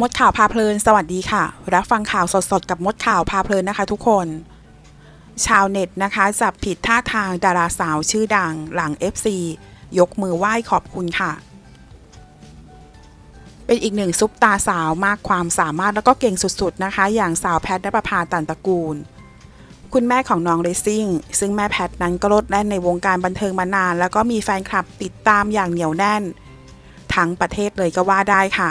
มดข่าวพาเพลิน สวัสดีค่ะ รับฟังข่าวสดๆ กับมดข่าวพาเพลินนะคะทุกคน ชาวเน็ตนะคะจับผิดท่าทางดาราสาวชื่อดังหลัง FC ยกมือไหว้ขอบคุณค่ะ เป็นอีกหนึ่งซุปตาสาวมากความสามารถแล้วก็เก่งสุดๆนะคะ อย่างสาวแพทย์นภพาตันตระกูล คุณแม่ของน้องเรซซิ่ง ซึ่งแม่แพทย์นั้นก็ลดแล่นในวงการบันเทิงมานาน แล้วก็มีแฟนคลับติดตามอย่างเหนียวแน่น ทั้งประเทศเลยก็ว่าได้ค่ะ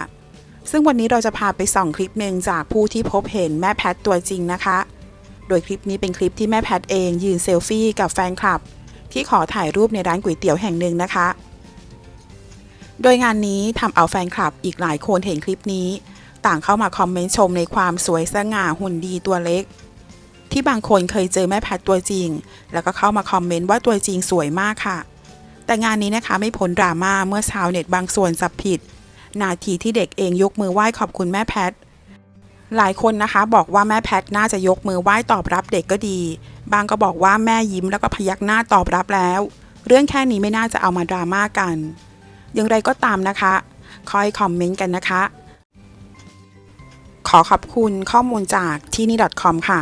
ซึ่งวันนี้เราจะพาไปส่องคลิปหนึ่งจากผู้ที่พบเห็นแม่แพทตัวจริงนะคะ โดยคลิปนี้เป็นคลิปที่แม่แพทเองยืนเซลฟี่กับแฟนคลับ ที่ขอถ่ายรูปในร้านก๋วยเตี๋ยวแห่งหนึ่งนะคะ โดยงานนี้ทำเอาแฟนคลับอีกหลายคนเห็นคลิปนี้ ต่างเข้ามาคอมเมนต์ชมในความสวยสง่าหุ่นดีตัวเล็ก ที่บางคนเคยเจอแม่แพทตัวจริง แล้วก็เข้ามาคอมเมนต์ว่าตัวจริงสวยมากค่ะ แต่งานนี้นะคะไม่พ้นดราม่าเมื่อชาวเน็ตบางส่วนจับผิด นาทีที่เด็กเองยกมือไหว้ขอบคุณแม่แพทหลายคนนะคะบอกว่าแม่แพทน่าจะยกมือไหว้ตอบรับเด็กก็ดี บางก็บอกว่าแม่ยิ้มแล้วก็พยักหน้าตอบรับแล้ว เรื่องแค่นี้ไม่น่าจะเอามาดราม่ากัน อย่างไรก็ตามนะคะ คอยคอมเมนต์กันนะคะ ขอขอบคุณข้อมูลจากที่นี่ .com ค่ะ